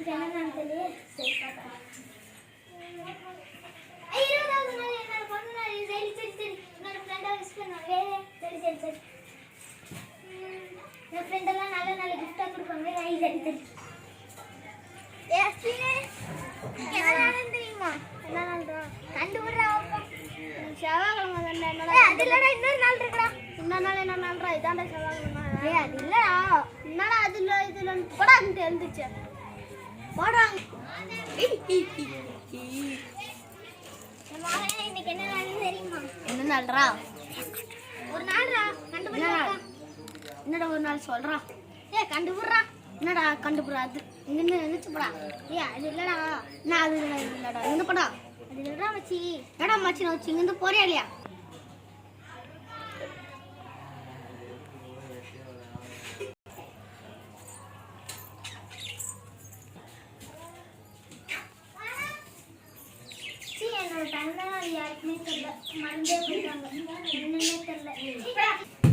இது என்னன்னு தெரியல சரி பார்க்கலாம். இருபதாவது நாள் என்னோட பிறந்த நாள் சரி சரி சரி. என்னோட ஃப்ரெண்டாக விஷ் பண்ணுவாங்க சரி சரி சரி. என் ஃப்ரெண்டெல்லாம் நல்ல நல்ல கிஃப்டாக கொடுப்பாங்க. சரி என்ன என்ன அது இன்னொரு நாள் இருக்குடா. இன்னொரு நாள் என்ன நாள்டா. இதாண்டா ஏய் அது இல்லடா. என்னடா அது இல்ல இது இல்ல போடா அங்க எழுந்துச்சு போடா இன்னைக்கு என்ன நாள்ரா? ஒரு கண்டுபிடிடா என்னடா? ஒரு நாள் சொல்றான் ஏ கண்டுபிடுறா. என்னடா கண்டுபிடா அது இங்க நினைச்சு போடா. ஏ அது இல்லடா. நான் அது இல்லடா இது இல்லடா. இங்க போடா. அது இல்லடா மச்சி. என்னடா மச்சி நான் வச்சு இங்கிருந்து போறியா இல்லையா? சீ யாருக்குமே தெரியல. மறந்தே போயிட்டாங்க. என்னன்னே தெரியல.